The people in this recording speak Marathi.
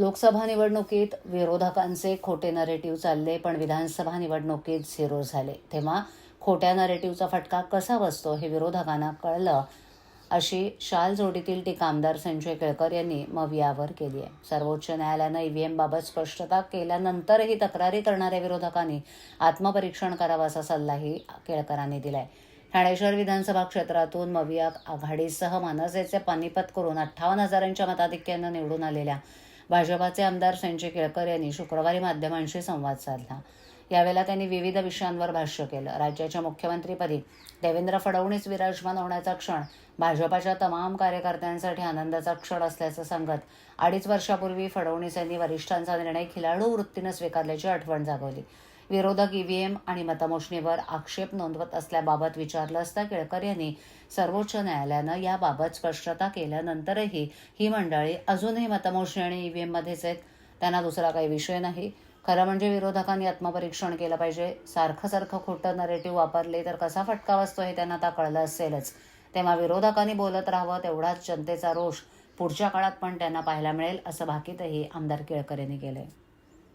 लोकसभा निवडणुकीत विरोधकांचे खोटे नरेटिव्ह चालले पण विधानसभा निवडणुकीत झिरो झाले. तेव्हा खोट्या नरेटिव्हचा फटका कसा बसतो हे विरोधकांना कळलं अशी शाल जोडीतील टीका आमदार संजय केळकर यांनी मवियावर केली आहे. सर्वोच्च न्यायालयानं ईव्हीएम बाबत स्पष्टता केल्यानंतरही तक्रारी करणाऱ्या विरोधकांनी आत्मपरीक्षण करावं असा सल्लाही केळकरांनी दिलाय. ठाणे शहर विधानसभा क्षेत्रातून मविया आघाडीसह मनसेचे पानिपत करून अठ्ठावन्न हजारांच्या मताधिक्यानं निवडून आलेल्या भाजपाचे आमदार संजय केळकर यांनी शुक्रवारी माध्यमांशी संवाद साधला. यावेळेला त्यांनी विविध विषयांवर भाष्य केलं. राज्याच्या मुख्यमंत्रीपदी देवेंद्र फडणवीस विराजमान होण्याचा क्षण भाजपाच्या तमाम कार्यकर्त्यांसाठी आनंदाचा क्षण असल्याचं सांगत अडीच वर्षापूर्वी फडणवीस यांनी वरिष्ठांचा निर्णय खिलाडू वृत्तीनं स्वीकारल्याची आठवण जागवली. विरोधक ईव्हीएम आणि मतमोजणीवर आक्षेप नोंदवत असल्याबाबत विचारलं असता केळकर यांनी सर्वोच्च न्यायालयानं याबाबत स्पष्टता केल्यानंतरही ही मंडळी अजूनही मतमोजणी आणि ईव्हीएममध्येच आहेत. त्यांना दुसरा काही विषय नाही. खरं म्हणजे विरोधकांनी आत्मपरीक्षण केलं पाहिजे. सारखं सारखं खोटं नरेटिव्ह वापरले तर कसा फटका बसतो हे त्यांना आता कळलं असेलच. तेव्हा विरोधकांनी बोलत राहावं तेवढाच जनतेचा रोष पुढच्या काळात पण त्यांना पाहायला मिळेल असं भाकीतही आमदार केळकर यांनी केलंय.